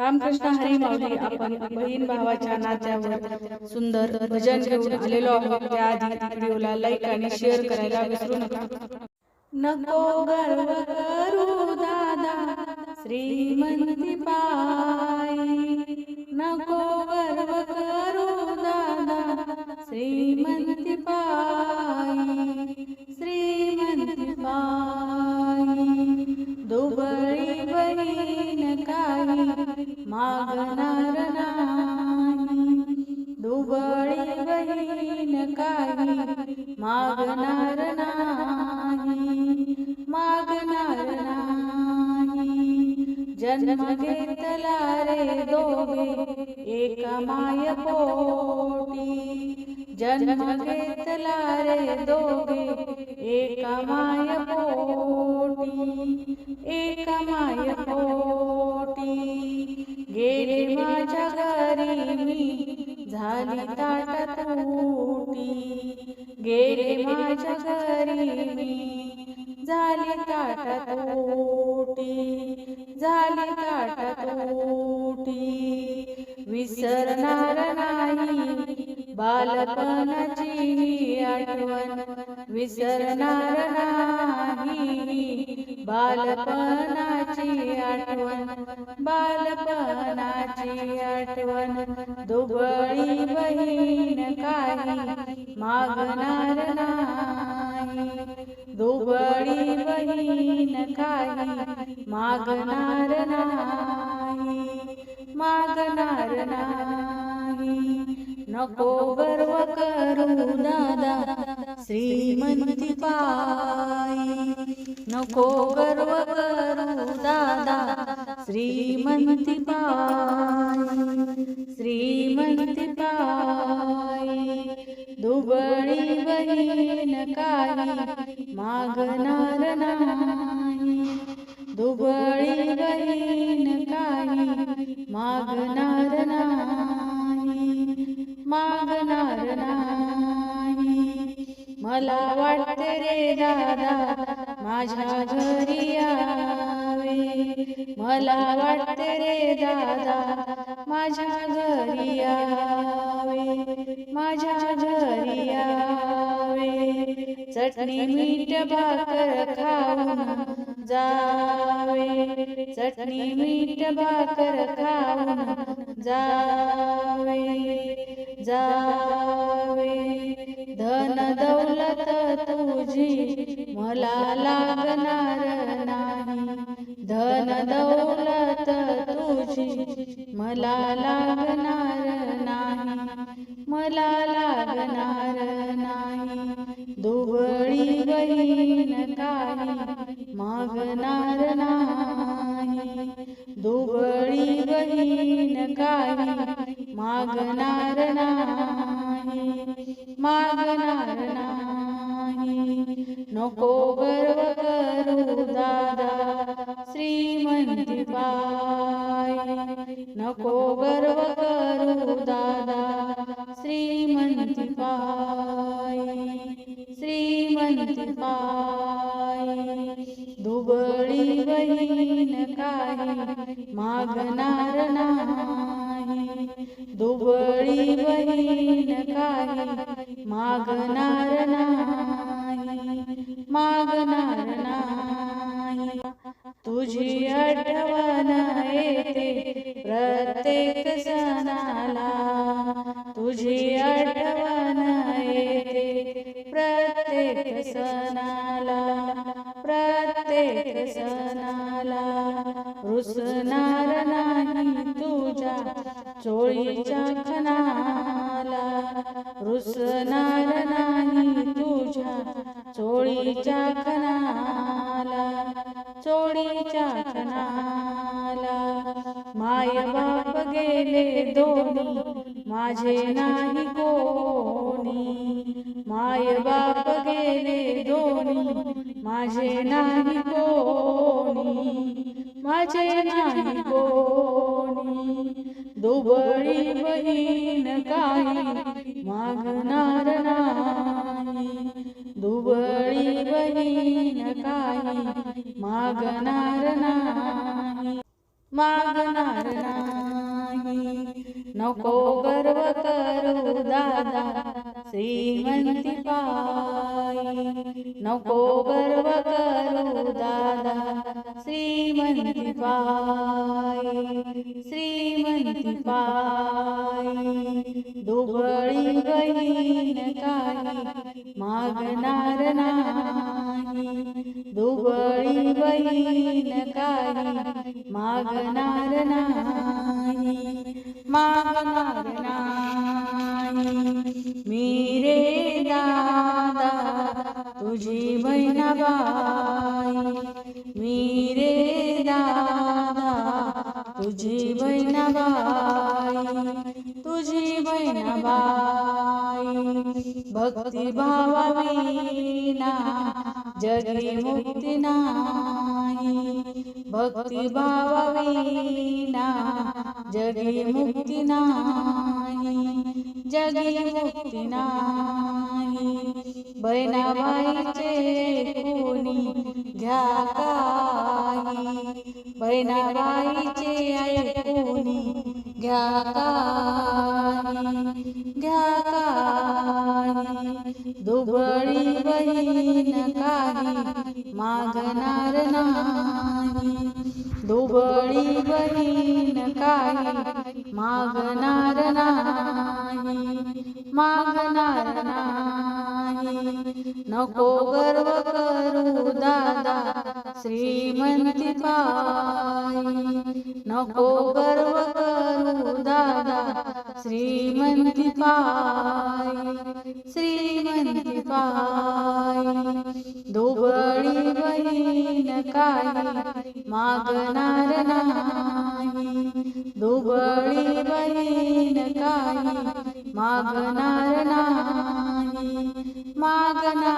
रामकृष्ण हरी माऊली आपण बहीण भावाच्या नात्यावर सुंदर भजन घेऊन आलेलो आहोत. त्याआधी व्हिडिओला लाईक आणि शेअर करायला विसरू नका. नको. गर्व करू दादा. श्रीमंती पायी. नको गर्व करू दादा. श्रीमंती पायी. श्रीमंती पायी. दुबळी काही मागणार नाही दुबळी बहीण काही मागणार नाही मागणार नाही जन्म घेतला रे दोघे एक माय पोटी जन्म घेतला रे दोघे एक माय पोटी एक माय पोटी. गेले माझ्या घरी. मी झाली ताटात तुटी गेले माझ्या घरी. मी झाली ताटात तुटी झाली ताटात तुटी विसरणार नाही बालपणाची आठवण. विसरणार नाही बालपणाची आठवण बालपणाची आठवण. दुबळी बहीण काही मागणार नाही. दुबळी बहीण काही मागणार नाही. मागणार नाही. नको गर्व करू दादा. श्रीमंती पायी नको गर्व करू दादा श्रीमंती पायी श्रीमंती पायी दुबळी बहीण काही मागणार नाही दुबळी बहीण काही मागणार नाही मागणार नाही मला वाटते रे दादा माझ्या घरी यावे. मला वाटते रे दादा माझ्या घरी यावे. माझ्या घरी यावे. चटणी मीठ भाकर खाऊन जावे. चटणी मीठ भाकर खाऊन जावे. जावे. धन दौलत तुझी मला लागणार नाही. धन दौलत तुझी मला लागणार नाही. मला लागणार नाही. दुबळी बहीण काही मागणार नाही. दुबळी बहीण काही मागणार नको गर्व करू दादा श्रीमंती पायी नको गर्व करू दादा श्रीमंती पायी श्रीमंती पायी दुबळी बहीण काही मागणार तुझी आठवण येते प्रत्येक सणाला. तुझी आठवण येते प्रत्येक सणाला. प्रत्येक सणाला. रुसणार नाही तुझ्या चोळीच्या खणाला. रुसणार माझे नाही कोणी. माय बाप गेले दोन्ही. माझे नाही कोणी. माझे नाही कोणी. दुबळी बहीण काही मागणार नाही. दुबळी बहीण काही मागणार नाही. मागणार नको गर्व करू दादा श्रीमंती पायी नको गर्व करू दादा श्रीमंती पायी श्रीमंती पायी दुबळी बहीण काही मागणार नाही दुबळी बहीण काही मागणार नाही. मागणार नाही मी रे दादा तुझी बहिणाबाई मी रे दादा तुझी बहिणाबाई तुझी बहिणाबाई भक्ती भावाविना जगी मुक्ती नाही भक्ती भावाविना जगी मुक्ती नाही जगी मुक्ती नाही. बहिणाबाईचे कोणी घ्या काही? बहिणाबाईचे कोणी घ्या काही? बळी बहीण काही मागणार नाही. दुबळी बहीण काही मागणार नाही. मागणार नाही. नको गर्व करू दादा. श्रीमंती पायी नको गर्व करू दादा श्रीमंती पायी श्रीमंती पायी दुबळी बहीण काही मागणार नाही दुबळी बहीण काही मागणार नाही मागणार